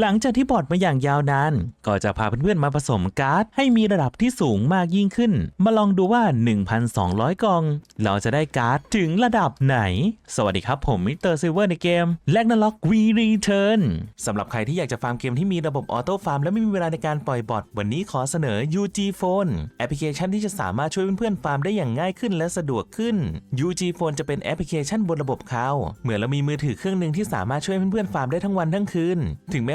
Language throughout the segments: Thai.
หลังจากที่บอดมาอย่างยาวนาน ก็จะพาเพื่อนๆมาผสมการ์ด ให้มีระดับที่สูงมากยิ่งขึ้น มาลองดูว่า 1,200 กอง เราจะได้การ์ดถึงระดับไหน สวัสดีครับผมมิสเตอร์ซิลเวอร์ในเกมแลกนาล็อกวีรีเทิร์นสำหรับใครที่อยากจะฟาร์มเกมที่มีระบบออโต้ฟาร์มและไม่มีเวลาในการปล่อยบอทวันนี้ขอเสนอ UG Phone แอปพลิเคชันที่จะสามารถช่วยเพื่อนๆฟาร์มได้อย่างง่ายขึ้นและสะดวกขึ้น UG Phone จะเป็นแอปพลิเคชันบนระบบเขาเหมือนเรามีมือถือเครื่องหนึ่งที่สามารถช่วยเพื่อนๆฟาร์มได้ทั้งวันทั้งคืน ถึงแม้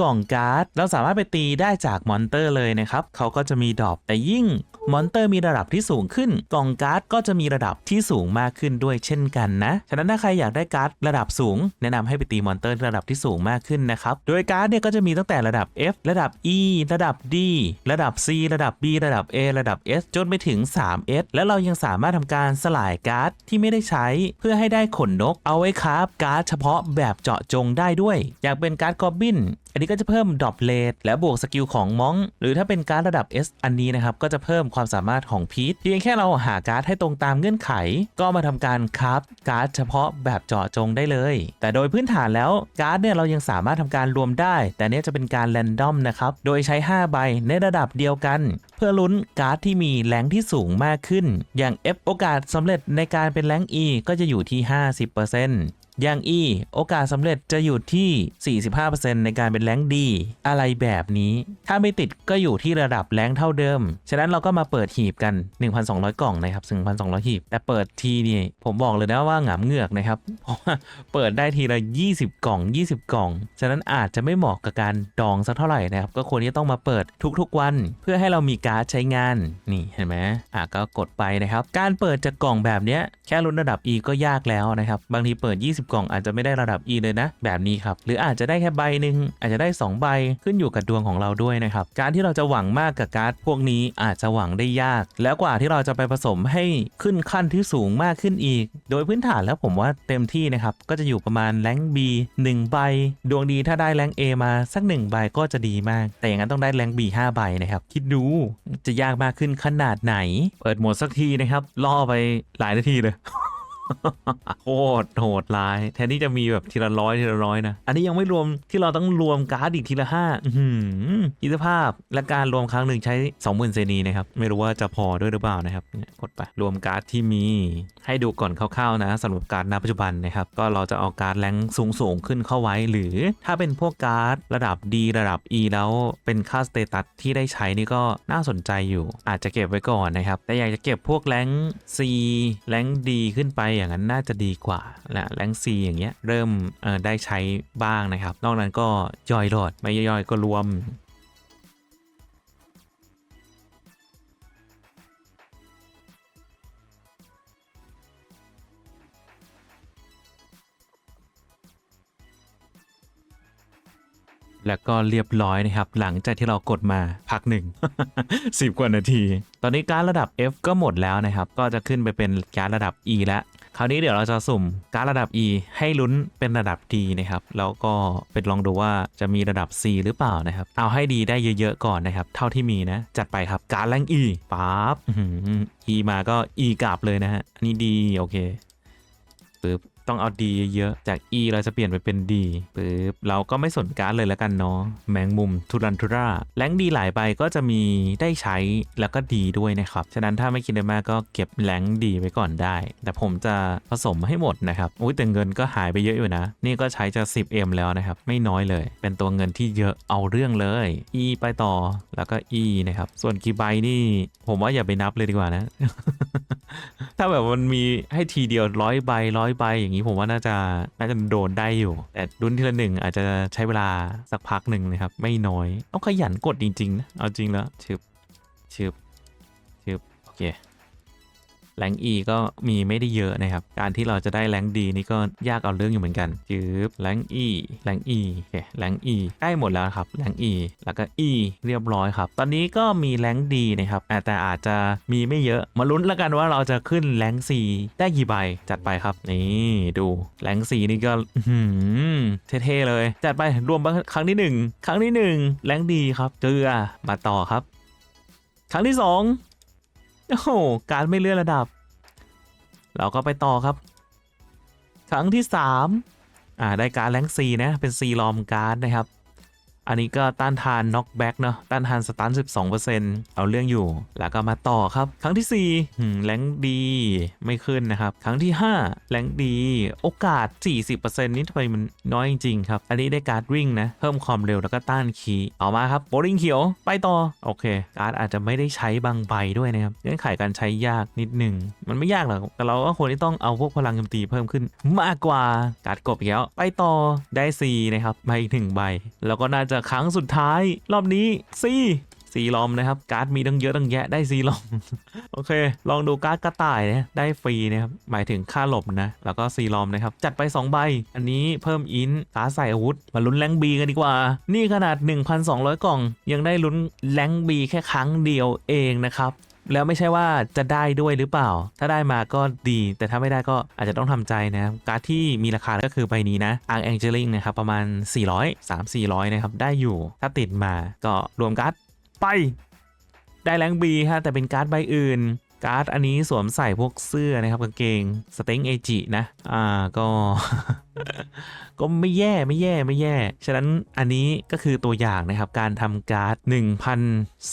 กล่องการ์ด เราสามารถไปตีได้จากมอนเตอร์เลยนะครับเขาก็จะมีดอปแต่ยิ่งมอนเตอร์มีระดับที่สูงขึ้น กล่องการ์ดก็จะมีระดับที่สูงมากขึ้นด้วยเช่นกันนะ ฉะนั้นถ้าใครอยากได้การ์ดระดับสูง แนะนำให้ไปตีมอนเตอร์ระดับที่สูงมากขึ้นนะครับ โดยการ์ดเนี่ยก็จะมีตั้งแต่ระดับ F ระดับ E ระดับ D ระดับ C ระดับ B ระดับ A ระดับ S จนไปถึง 3S และเรายังสามารถทำการสลายการ์ดที่ไม่ได้ใช้เพื่อให้ได้ขนนก เอาไว้คราฟการ์ดเฉพาะแบบเจาะจงได้ด้วย อยากเป็นการ์ดกอบบิน อันนี้ก็จะเพิ่มดรอปเลทและบวกสกิลของมองหรือถ้าเป็นการ์ดระดับ S อันนี้นะครับ ก็จะเพิ่มความสามารถของพีทเพียงแค่เราหาการ์ดให้ตรงตามเงื่อนไข ก็มาทำการคราฟการ์ดเฉพาะแบบเจาะจงได้เลย แต่โดยพื้นฐานแล้วการ์ดเนี่ยเรายังสามารถทำการรวมได้ แต่เนี้ยจะเป็นการแรนดอมนะครับโดยใช้ 5 ใบในระดับเดียวกัน เพื่อลุ้นการ์ดที่มีแรงที่สูงมากขึ้น อย่าง F โอกาสสำเร็จในการเป็นแรง E ก็จะอยู่ที่ 50% อย่าง E โอกาสสำเร็จจะอยู่ที่ 45%ในการเป็นแรงดี อะไรแบบนี้ ถ้าไม่ติดก็อยู่ที่ระดับแรงเท่าเดิม ฉะนั้นเราก็มาเปิดหีบกัน 1,200 กล่องนะครับ1,200 หีบ แต่เปิดทีนี่ผมบอกเลยนะว่าหงามเงือกนะครับ เพราะว่าเปิดได้ทีละ 20 กล่อง 20 กล่อง ฉะนั้นอาจจะไม่เหมาะกับการดองสักเท่าไหร่นะครับ ก็ควรที่จะต้องมาเปิดทุกๆวัน เพื่อให้เรามีการ์ดใช้งาน นี่เห็นไหมอะก็กดไปนะครับ การเปิดจากกล่องแบบเนี้ยแค่ลุ้นระดับ E ก็ยากแล้วนะครับ บางทีเปิด 20กล่องอาจจะไม่ได้ระดับ E เลยนะ แบบนี้ครับ หรืออาจจะได้แค่ใบหนึ่งอาจจะได้ 2 ใบขึ้นอยู่กับดวงของเราด้วยนะครับ การที่เราจะหวังมากกับการ์ดพวกนี้อาจจะหวังได้ยาก แล้วกว่าที่เราจะไปผสมให้ขึ้นขั้นที่สูงมากขึ้นอีก โดยพื้นฐานแล้วผมว่าเต็มที่นะครับก็จะอยู่ประมาณแรง B 1 ใบ ดวงดีถ้าได้แรง A มาสัก 1 ใบก็จะดีมาก แต่อย่างนั้นต้องได้แรง B 5ใบนะครับคิดดูจะยากมากขึ้นขนาดไหน เปิดโหมดสักทีนะครับล่อไปหลายนาทีเลย โคตรโหดร้าย แทนที่จะมีแบบทีละร้อยทีละร้อยนะ อันนี้ยังไม่รวมที่เราต้องรวมการ์ดอีกทีละห้าอิสภาพและการรวมครั้งหนึ่งใช้ 20,000เซนีนะครับ ไม่รู้ว่าจะพอด้วยหรือเปล่านะครับกดไปรวมการ์ดที่มีให้ดูก่อนคร่าวๆนะสำหรับการ์ดณปัจจุบันนะครับ ก็เราจะเอาการ์ดแรงสูงสูงๆขึ้นเข้าไว้ หรือถ้าเป็นพวกการ์ดระดับ D ระดับ E แล้วเป็นค่าสเตตัสที่ได้ใช้นี่ก็น่าสนใจอยู่ อาจจะเก็บไว้ก่อนนะครับ แต่อยากจะเก็บพวกแรง C แรง D ขึ้นไปอย่างนั้นน่าจะดีกว่าและแรง C อย่างเงี้ยเริ่มได้ใช้บ้างนะครับ นอกนั้นก็ย่อยโหลดไม่ย่อยก็รวม แล้วก็เรียบร้อยนะครับ หลังจากที่เรากดมาพักหนึ่ง 10 กว่านาที ตอนนี้การระดับ F ก็หมดแล้วนะครับ ก็จะขึ้นไปเป็นการระดับ E แล้วคราวนี้เดี๋ยวเราจะสุ่มการระดับ E ให้ลุ้นเป็นระดับ D นะครับ แล้วก็เป็นลองดูว่าจะมีระดับ C หรือเปล่านะครับ เอาให้ดีได้เยอะๆก่อนนะครับ เท่าที่มีนะ จัดไปครับการแรง E ปั๊บ E มาก็ E กลับเลยนะฮะ อันนี้ดีโอเคปึ๊บ ต้องเอาดีเยอะๆจาก E เราจะเปลี่ยนไปเป็น D ปึ๊บเราก็ไม่สนการ์ดเลยแล้วกันเนาะแมงมุมทุรันทุราแรงดีหลายใบก็จะมีได้ใช้แล้วก็ดีด้วยนะครับ ฉะนั้นถ้าไม่คิดมากก็เก็บแรงดีไว้ก่อนได้ แต่ผมจะผสมให้หมดนะครับอุ้ยแต่เงินก็หายไปเยอะอยู่นะ นี่ก็ใช้จะ 10M แล้วนะครับ ไม่น้อยเลย เป็นตัวเงินที่เยอะเอาเรื่องเลย E ไปต่อแล้วก็ E นะครับส่วนกี่ใบนี่ ผมว่าอย่าไปนับเลยดีกว่านะ ถ้าแบบมันมีให้ทีเดียวร้อยใบร้อยใบอย่างนี้ผมว่าน่าจะน่าจะโดนได้อยู่ แต่ดุนทีละหนึ่งอาจจะใช้เวลาสักพักหนึ่งนะครับ ไม่น้อยต้องขยันกดจริงๆนะเอาจริงแล้วชึบชึบชึบโอเค แรง E ก็มีไม่ได้เยอะนะครับ การที่เราจะได้แรง D นี่ก็ยากเอาเรื่องอยู่เหมือนกันจืบแรง E แรง E โอเคแรง E ใกล้หมดแล้วครับแรง E แล้วก็ E เรียบร้อยครับ ตอนนี้ก็มีแรง D นะครับแต่อาจจะมีไม่เยอะมาลุ้นแล้วกันว่าเราจะขึ้นแรง C ได้กี่ใบจัดไปครับ นี่ดูแรง C นี่ก็หือเท่ๆเลย จัดไปรวมครั้งที่หนึ่งครั้งที่หนึ่งแรงดีครับเกลือมาต่อครับ ครั้งที่สอง โอ้โหการไม่เลื่อนระดับ เราก็ไปต่อครับ ครั้งที่สามอ่าได้การแรงซีนะ เป็นซีลอมการ์ดนะครับ อันนี้ก็ต้านทานน็อกแบ็กเนาะต้านทานสตัน12%เอาเรื่องอยู่ แล้วก็มาต่อครับ ครั้งที่4หืมแรงดีไม่ขึ้นนะครับ ครั้งที่5แรงดีโอกาส 40%นี่ทำไมมันน้อยจริงๆครับ อันนี้ได้การ์ดวิ่งนะ เพิ่มความเร็วแล้วก็ต้านคีเอามาครับโบลิ่งเขียวไปต่อ โอเค การ์ดอาจจะไม่ได้ใช้บางใบด้วยนะครับเงื่อนไขการใช้ยากนิดหนึ่งมันไม่ยากหรอกแต่เราก็ควรที่ต้องเอาพวกพลังโจมตีเพิ่มขึ้น มากกว่าการ์ดกบอีกแล้วไปต่อได้ซีนะครับมาอีกหนึ่งใบแล้วก็น่าจะครั้งสุดท้าย รอบนี้ซีซีลอมนะครับ การ์ดมีตั้งเยอะตั้งแยะได้ซีลอม โอเค ลองดูการ์ดกระต่ายนะได้ฟรีนะครับ หมายถึงค่าหลบนะ แล้วก็ซีลอมนะครับ จัดไป2ใบ อันนี้เพิ่มอินสาใส่อาวุธ มาลุ้นแรงบีกันดีกว่า นี่ขนาด 1,200 กล่อง ยังได้ลุ้นแรงบีแค่ครั้งเดียวเองนะครับ แล้วไม่ใช่ว่าจะได้ด้วยหรือเปล่า ถ้าได้มาก็ดี แต่ถ้าไม่ได้ก็อาจจะต้องทำใจนะการ์ดที่มีราคาก็คือใบนี้นะอังแองเจลิงนะครับประมาณ 400 3 400นะครับได้อยู่ถ้าติดมาก็รวมการ์ดไป ได้แรงบีฮะแต่เป็นการ์ดใบอื่นการ์ดอันนี้สวมใส่พวกเสื้อนะครับกางเกงสเต็งเอจินะ อ่าก็ ก็ไม่แย่ไม่แย่ไม่แย่ ฉะนั้นอันนี้ก็คือตัวอย่างนะครับ การทำการ์ด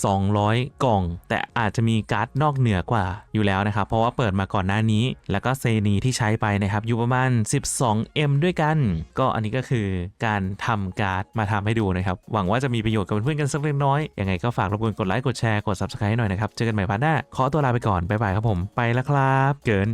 1,200 กล่อง แต่อาจจะมีการ์ดนอกเหนือกว่าอยู่แล้วนะครับ เพราะว่าเปิดมาก่อนหน้านี้ แล้วก็เซนีที่ใช้ไปนะครับ อยู่ประมาณ 12M ด้วยกัน ก็อันนี้ก็คือการทำการ์ดมาทำให้ดูนะครับ หวังว่าจะมีประโยชน์กับเพื่อนๆกันสักเล็กน้อยยังไงก็ฝากรบกวนกดไลค์กดแชร์กด subscribe ให้หน่อยนะครับเจอกันใหม่พาร์ทหน้าขอตัวลาไปก่อนบ๊ายบายครับผมไปแล้วครับ เกิน